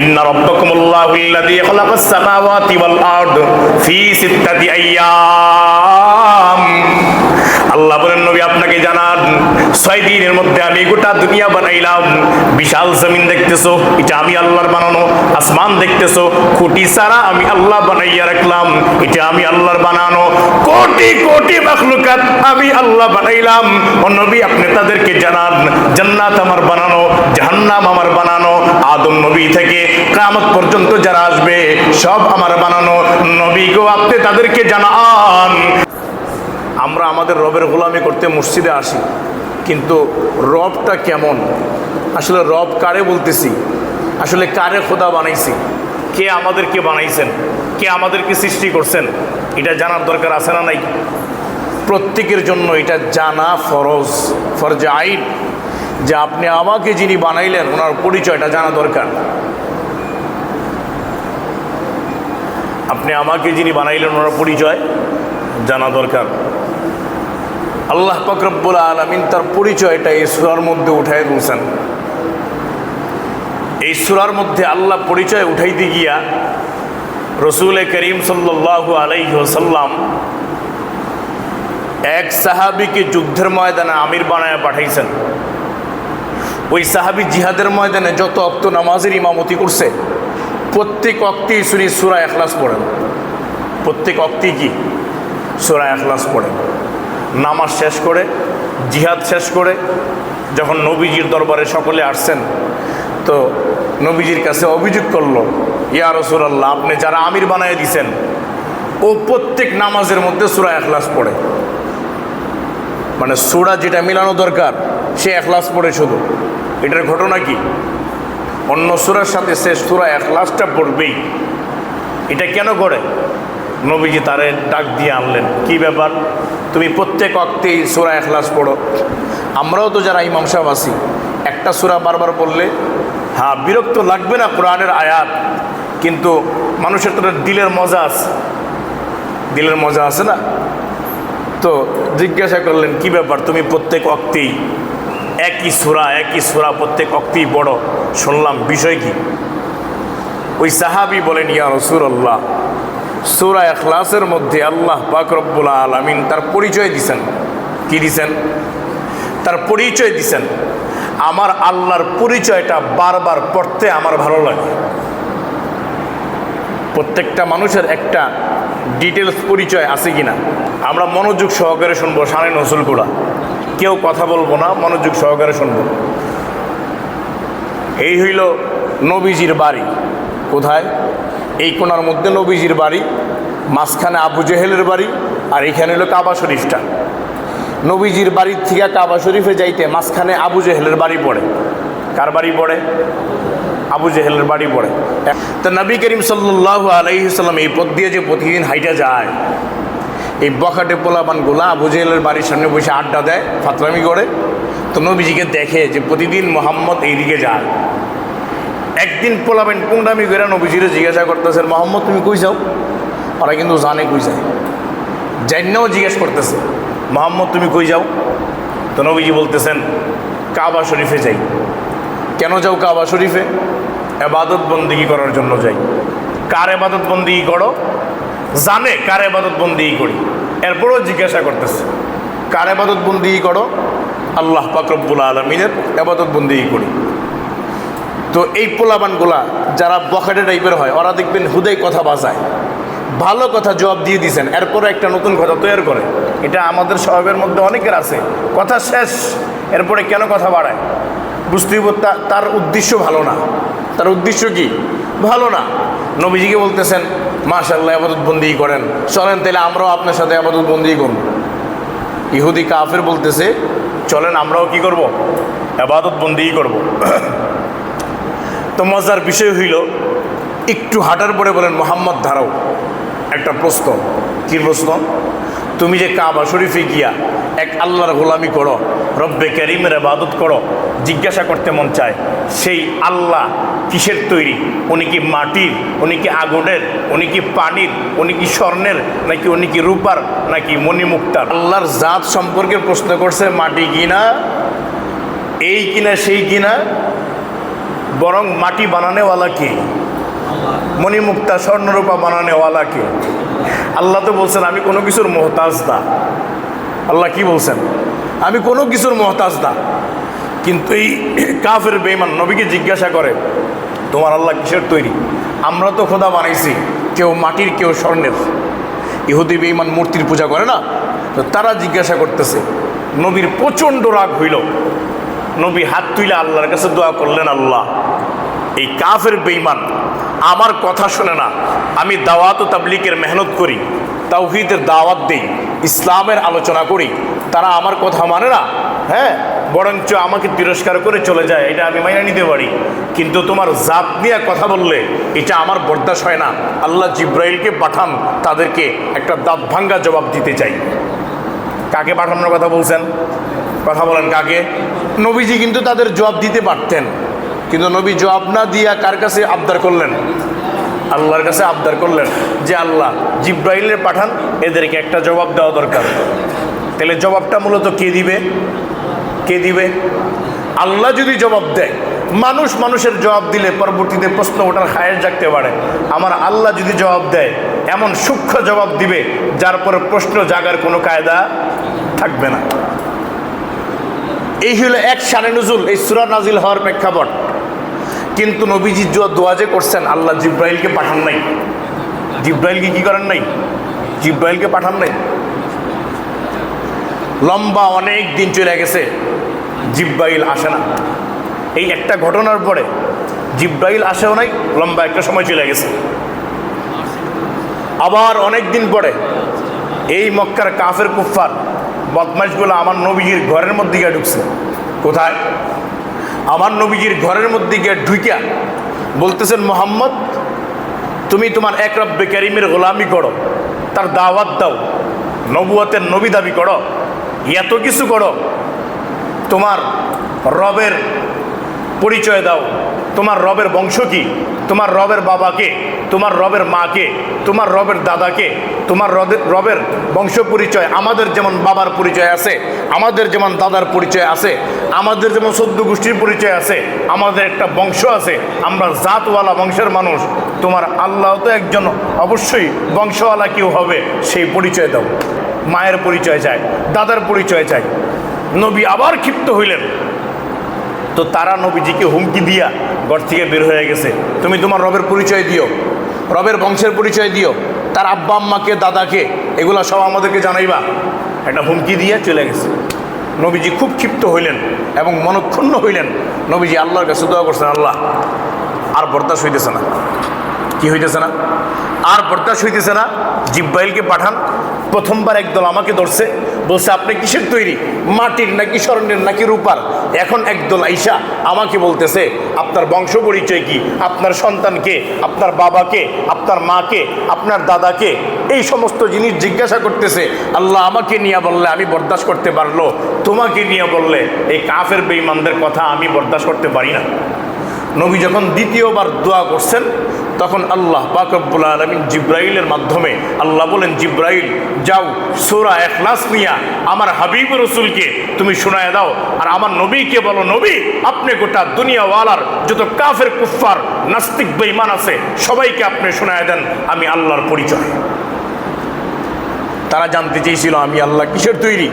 ইন্না রাব্বাকুমুল্লাহুল্লাযী খালাকাস সামাওয়াতি ওয়াল আরদ ফি সিত্তাতি আইয়াম আল্লাহ বলেন, নবী আপনাকে জানান, ছয় দিনের মধ্যে আমি গোটা দুনিয়া বানাইলাম। বিশাল জমিন দেখতেছো, এটা আমি আল্লাহর বানানো। আসমান দেখতেছো, খুঁটি সারা আমি আল্লাহ বানাইয়া রাখলাম। এটা আমি আল্লাহর বানানো। কোটি কোটি মাখলুকাত আমি আল্লাহ বানাইলাম। ও নবী, আপনি তাদেরকে জানান, জান্নাত আমার বানানো, জাহান্নাম আমার বানানো। আদম নবী থেকে কামত পর্যন্ত যারা আসবে, সব আমার বানানো নবী গো আপনি তাদেরকে জানান। আমরা আমাদের রবের গোলামি করতে মসজিদে আসি, কিন্তু রবটা কেমন? আসলে রব কারে বলতেছি? আসলে কারে খোদা বানাইছি? কে আমাদেরকে বানাইছেন? কে আমাদেরকে সৃষ্টি করছেন? এটা জানার দরকার আছে না নাই? প্রত্যেকের জন্য এটা জানা ফরজ ফরজ আইন। যে আপনি আমাকে যিনি বানাইলেন, ওনার পরিচয়টা জানা দরকার। আপনি আমাকে যিনি বানাইলেন ওনার পরিচয় জানা দরকার। আল্লাহ ফকরব্বুল আলমিন তার পরিচয়টা এই সুরার মধ্যে উঠাই দিয়েছেন। এই সুরার মধ্যে আল্লাহ পরিচয় উঠাইতে গিয়া রসুল করিম সাল্লাল্লাহু আলাইসাল্লাম এক সাহাবিকে যুদ্ধের ময়দানে আমির বানায় পাঠাইছেন। ওই সাহাবি জিহাদের ময়দানে যত অক্ত নামাজের ইমামতি করছে প্রত্যেক অক্তেই শুনি সুরা এখলাস পড়েন। প্রত্যেক অক্তেই কি? সুরা এখলাস পড়েন। নামাজ শেষ করে, জিহাদ শেষ করে, যখন নবীজির দরবারে সকলে আসছেন, তো নবীজির কাছে অভিযোগ করল, ইয়া রসুলাল্লাহ, আপনি যারা আমির বানায় দিছেন, ও প্রত্যেক নামাজের মধ্যে সুরা এখলাস পড়ে। মানে সুরা যেটা মিলানো দরকার, সে এখলাস পড়ে শুধু। এটার ঘটনা কি? অন্য সুরার সাথে শেষ সুরা এখলাসটা পড়বেই। এটা কেন করে? নবীজি তারে ডাক দিয়ে আনলেন, কি ব্যাপার? তুমি প্রত্যেক অক্তেই সুরা এখলাস পড়ো। আমরাও তো যারা ইমাম সাহেব একটা সুরা বারবার পড়লে হ্যাঁ বিরক্ত লাগবে না কোরআনের আয়াত, কিন্তু মানুষের তো দিলের মজা আছে। দিলের মজা আছে না? তো জিজ্ঞাসা করলেন, কি ব্যাপার? তুমি প্রত্যেক অক্তেই একই সুরা একই সুরা, প্রত্যেক অক্তেই বড়। শুনলাম, বিষয় কি? ওই সাহাবি বলেন, ইয়া রসুল্লাহ সুরা এখলাসের মধ্যে আল্লাহ পাক রব্বুল আলমিন তার পরিচয় দিছেন। কি দিছেন? তার পরিচয় দিছেন। আমার আল্লাহর পরিচয়টা বারবার পড়তে আমার ভালো লাগে। প্রত্যেকটা মানুষের একটা ডিটেলস পরিচয় আছে কিনা? আমরা মনোযোগ সহকারে শুনব সানে নজরুলগুলা কেউ কথা বলব না, মনোযোগ সহকারে শুনব। এই হইল নবীজির বাড়ি। কোথায়? এই কোনার মধ্যে নবীজির বাড়ি, মাঝখানে আবু জেহেলের বাড়ি, আর এখানে হলো কাবা শরীফটা। নবীজির বাড়ির থেকে কাবা শরীফে যাইতে মাঝখানে আবু জেহেলের বাড়ি পড়ে। কার বাড়ি পড়ে? আবু জেহেলের বাড়ি পড়ে। তো নবী করিম সাল্লাহ আলাইসাল্লাম এই পথ দিয়ে যে প্রতিদিন হাইটা যায় এই বখাটে পোলাপানগুলা আবু জেহেলের বাড়ির সামনে বসে আড্ডা দেয়, ফাতরামি করে। তো নবীজিকে দেখে যে প্রতিদিন মোহাম্মদ এইদিকে যায়। একদিন পোলাবেন পুংডামি করে নবীজিরে জিজ্ঞাসা করতেছে, মোহাম্মদ, তুমি কই যাও? ওরা কিন্তু জানে কই যায়। জান্নাও জিজ্ঞেস করতেছে, মোহাম্মদ, তুমি কই যাও? তো নবীজি বলতেছেন, কাবা শরীফে যাই। কেন যাও কাবা শরীফে? এবাদত বন্দিগি করার জন্য যাই। কার এবাদত বন্দিগি করো? জানে কার এবাদত বন্দিগি করি। এরপরও জিজ্ঞাসা করতেছে, কার এবাদত বন্দিগি করো? আল্লাহ পাকরবুল আলমিনের এবাদত বন্দিগি করি। তো এই পোলাবানগুলা যারা বখাটে টাইপের হয়, ওরা দেখবেন হুদাই কথা বাজায়। ভালো কথা জবাব দিয়ে দিয়েছেন এরপরে একটা নতুন কথা তৈরি করে। এটা আমাদের স্বভাবের মধ্যে অনেকের আছে। কথা শেষ, এরপরে কেন কথা বাড়ায়? বুঝতেই তার উদ্দেশ্য ভালো না। তার উদ্দেশ্য কি? ভালো না। নবীজিকে বলতেছেন মাশাল্লাহ আবাদত বন্দি করেন। চলেন তাহলে আমরাও আপনার সাথে আবাদত বন্দি করব। ইহুদি কাফের বলতেছে, চলেন, আমরাও কি করব? আবাদত বন্দি করব। তো মজার বিষয় হইল, একটু হাঁটার পরে বলেন, মোহাম্মদ ধারাও একটা প্রশ্ন, কি প্রশ্ন? তুমি যে কাবা শরীফে গিয়া এক আল্লাহর গোলামি করো, রব্বে করিমের আবাদত করো, জিজ্ঞাসা করতে মন চায়, সেই আল্লাহ কিসের তৈরি? উনি কি মাটির? উনি কি আগুনের উনি কি পানির? উনি কি স্বর্ণের? নাকি উনি কি রূপার? নাকি মণিমুক্তার? আল্লাহর জাত সম্পর্কে প্রশ্ন করছে, মাটি কিনা এই কিনা সেই কিনা বরং মাটি বানানেওয়ালা কে? মণিমুক্তা, স্বর্ণরূপা বানানেওয়ালা কে? আল্লাহ তো বলছেন, আমি কোনো কিছুর মোহতাজ না আল্লাহ কি বলছেন? আমি কোনো কিছুর মোহতাজ না কিন্তু এই কাফের বেইমান নবীকে জিজ্ঞাসা করে, তোমার আল্লাহ কিসের তৈরি? আমরা তো খোদা বানাইছি, কেউ মাটির, কেউ স্বর্ণের। ইহুদি বেইমান মূর্তির পূজা করে না? তো তারা জিজ্ঞাসা করতেছে, নবীর প্রচণ্ড রাগ হইল। নবী হাত তুইলে আল্লাহর কাছে দোয়া করলেন আল্লাহ। এই কাফের বেইমান আমার কথা শোনে না। আমি দাওয়াত ও তাবলিকের মেহনত করি, তাওহিদের দাওয়াত দেই, ইসলামের আলোচনা করি। তারা আমার কথা মানে না? হ্যাঁ বরঞ্চ আমাকে তিরস্কার করে চলে যায়, এটা আমি মাইনা নিতে পারি। কিন্তু তোমার জাত নিয়ে কথা বললে এটা আমার বরদাস হয় না। আল্লাহ জিব্রাইলকে পাঠান, তাদেরকে একটা দাঁত ভাঙ্গা জবাব দিতে চাই। কাকে পাঠানোর কথা বলছেন? কথা বলেন কাকে? নবীজি কিন্তু তাদের জবাব দিতে পারতেন, কিন্তু নবী জবাব না দিয়া কার কাছে আবদার করলেন? আল্লাহর কাছে আবদার করলেন যে আল্লাহ জিব্রাইলের পাঠান, এদেরকে একটা জবাব দেওয়া দরকার। তাহলে জবাবটা মূলত কে দিবে? কে দিবে? আল্লাহ যদি জবাব দেয়, মানুষ মানুষের জবাব দিলে পরবর্তীতে প্রশ্ন ওঠার খায়ের জাগতে পারে। আমার আল্লাহ যদি জবাব দেয়, এমন সূক্ষ্ম জবাব দিবে, যার পরে প্রশ্ন জাগার কোনো কায়দা থাকবে না। এই হলো এক শানে নজুল, এই সুরা নাজিল হওয়ার প্রেক্ষাপট। কিন্তু নবীজি জ- দোয়া যে করছেন, আল্লাহ জিব্রাইলকে পাঠান নাই। জিব্রাইলকে কি করেন নাই? জিব্রাইলকে পাঠান নাই। লম্বা অনেক দিন চলে গেছে, জিব্রাইল আসে না। এই একটা ঘটনার পরে জিব্রাইল আসেও নাই, লম্বা একটা সময় চলে গেছে। আবার অনেক দিন পরে এই মক্কার কাফের কুফার বদমাইশগুলো আমার নবীজির ঘরের মধ্যে গিয়ে ঢুকছে। কোথায়? আমার নবীজির ঘরের মধ্যে গিয়ে ঢুইকা বলতেছেন, মোহাম্মদ, তুমি তোমার এক রব্বে ক্যারিমের গোলামি করো, তার দাওয়াত দাও, নবুয়াতের নবী দাবি করো, এত কিছু করো, তোমার রবের পরিচয় দাও, তোমার রবের বংশ কি? তোমার রবের বাবাকে, তোমার রবের মাকে, তোমার রবের দাদাকে, তোমার রবের বংশ পরিচয় আমাদের যেমন বাবার পরিচয় আছে, আমাদের যেমন দাদার পরিচয় আছে, আমাদের যেমন সদ্য গোষ্ঠীর পরিচয় আছে, আমাদের একটা বংশ আছে, আমরা জাতওয়ালা বংশের মানুষ, তোমার আল্লাহ তো একজন অবশ্যই বংশওয়ালা কেউ হবে, সেই পরিচয় দাও। মায়ের পরিচয় চায় দাদার পরিচয় চাই। নবী আবার ক্ষিপ্ত হইলেন। তো তারা নবীজিকে হুমকি দিয়া ঘর থেকে বের হয়ে গেছে। তুমি তোমার রবের পরিচয় দিও। রবের বংশের পরিচয় দিও। তার আব্বা, আম্মাকে, দাদাকে, এগুলো সব আমাদেরকে জানাইবা। একটা হুমকি দিয়া চলে গেছে। নবীজি খুব ক্ষিপ্ত হইলেন এবং মনক্ষুণ্ণ হইলেন। নবীজি আল্লাহর কাছে দোয়া করছেন, আল্লাহ, আর বরদাস হইতেছে না। কি হইতেছে না? আর বরদাস হইতেছে না? জিব্বাইলকে পাঠান। প্রথমবার একদল আমাকে ধরছে। বলছে, আপনি কিসের তৈরি? মাটির নাকি স্বর্ণের নাকি রূপার? এখন একদল আইসা আমাকে বলতেছে, আপনার বংশ পরিচয় কি? আপনার সন্তানকে আপনার বাবাকে আপনার মাকে আপনার দাদাকে এই সমস্ত জিনিস জিজ্ঞাসা করতেছে, আল্লাহ আমাকে নিয়ে বললে আমি বরদাস্ত করতে পারল? তোমাকে নিয়ে বললে এই কাফের বেঈমানদের কথা আমি বরদাস্ত করতে পারি না? নবী যখন দ্বিতীয়বার দোয়া করছেন তখন আল্লাহ পাকব্বুল আলমিন জিব্রাইলের মাধ্যমে আল্লাহ বলেন, জিব্রাইল, যাও, সোরা এখলাস নিয়া আমার হাবিব রসুলকে তুমি শোনায় দাও। আর আমার নবীকে বলো, নবী, আপনি গোটা দুনিয়াওয়ালার যত কাফের, কুফফার, নাস্তিক বেইমান আছে, সবাইকে আপনি শোনায় দেন, আমি আল্লাহর পরিচয়। তারা জানতে চেয়েছিল, আমি আল্লাহ কিসের তৈরি?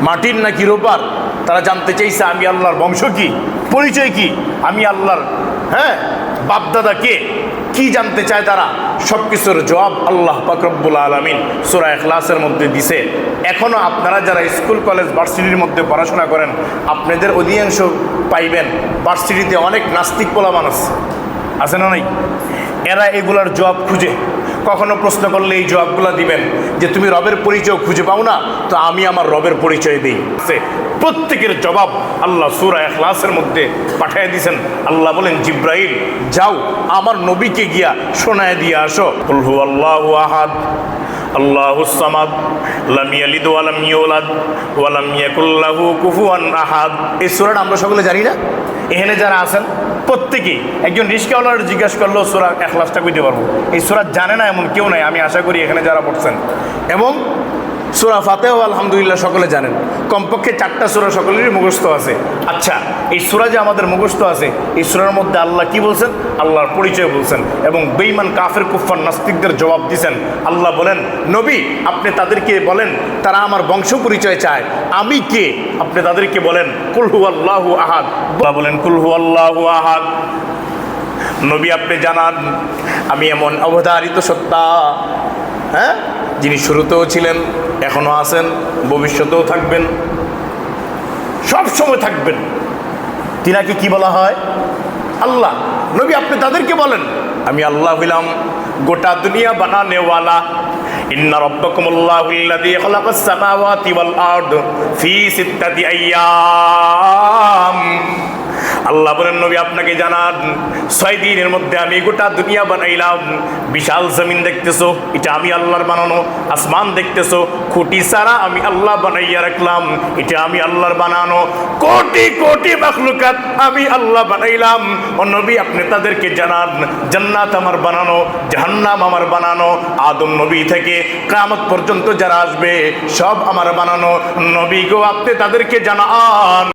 মাটির নাকি রূপার তারা জানতে চাইছে আমি আল্লাহর বংশ কি? পরিচয় কি? আমি আল্লাহর হ্যাঁ বাপদাদা কে? কি জানতে চায় তারা? সব কিছুর জবাব আল্লাহ পাকরব্বুল আলমিন সুরা এখলাসের মধ্যে দিছে। এখনও আপনারা যারা স্কুল, কলেজ, ভার্সিটির মধ্যে পড়াশোনা করেন, আপনাদের অধিকাংশ পাইবেন, ভার্সিটিতে অনেক নাস্তিক পোলা মানুষ আছে না নাই? এরা এগুলার জবাব খুঁজে। কখনো প্রশ্ন করলে এই জবাবগুলো দিবেন যে, তুমি রবের পরিচয় খুঁজে পাও না? তো আমি আমার রবের পরিচয় দিই। প্রত্যেকের জবাব আল্লাহ সুরা এখলাসের মধ্যে পাঠিয়ে দিয়েছেন। আল্লাহ বলেন, জিব্রাইল, যাও, আমার নবীকে গিয়া শোনায় দিয়ে আসো। হু আল্লাহ আহাদ, আল্লাহ সামাদ, লাম ইয়ালিদ ওয়া লাম ইউলাদ, ওয়া লাম ইয়াকুল লাহু কুফুয়ান আহাদ। এই সূরাটা আমরা সকলে জানি না। এখানে যারা আছেন, প্রত্যেকেই একজন রিস্কাওয়ালার জিজ্ঞাসা করল, সুরা এখলাসটা কইতে পারব? এই সুরা জানে না, এমন কেউ নাই। আমি আশা করি এখানে যারা পড়ছেন। এবং সুরা ফাতেহ আলহামদুলিল্লাহ সকলে জানেন। কমপক্ষে চারটা সুরা সকলেরই মুখস্থ আছে। আচ্ছা এই সুরা যে আমাদের মুখস্থ আছে, এই সুরার মধ্যে আল্লাহ কি বলছেন? আল্লাহর পরিচয় বলছেন এবং বেইমান কাফের কুফার নাস্তিকদের জবাব দিছেন। আল্লাহ বলেন, নবী, আপনি তাদেরকে বলেন, তারা আমার বংশ পরিচয় চায়। আমি কে? আপনি তাদেরকে বলেন কুলহু আল্লাহু আহাদ। বলেন কুলহু আল্লাহু আহাদ। নবী, আপনি জানান, আমি এমন অবধারিত সত্তা হ্যাঁ? যিনি শুরুতেও ছিলেন, এখনও আছেন, ভবিষ্যতেও থাকবেন, সব সময় থাকবেন। তিনাকে কি বলা হয়? আল্লাহ। নবী, আপনি তাদেরকে বলেন। আমি আল্লাহ হইলাম, গোটা দুনিয়া বানানেওয়ালা। ইন্না আল্লাহ বলেন, নবী আপনাকে জানান, ছয় দিনের মধ্যে আমি গোটা দুনিয়া বানাইলাম। বিশাল জমিন দেখতেছো, এটা আমি আল্লাহর বানানো। আসমান দেখতেছো, খুঁটি সারা আমি আল্লাহ বানাইয়া রাখলাম, এটা আমি আল্লাহর বানানো। কোটি কোটি মাখলুকাত আমি আল্লাহ বানাইলাম। ও নবী, আপনি তাদেরকে জানান, জান্নাত আমার বানানো, জাহান্নাম আমার বানানো। আদম নবী থেকে কামত পর্যন্ত যারা আসবে, সব আমার বানানো। নবী গো, আপনি তাদেরকে জানান।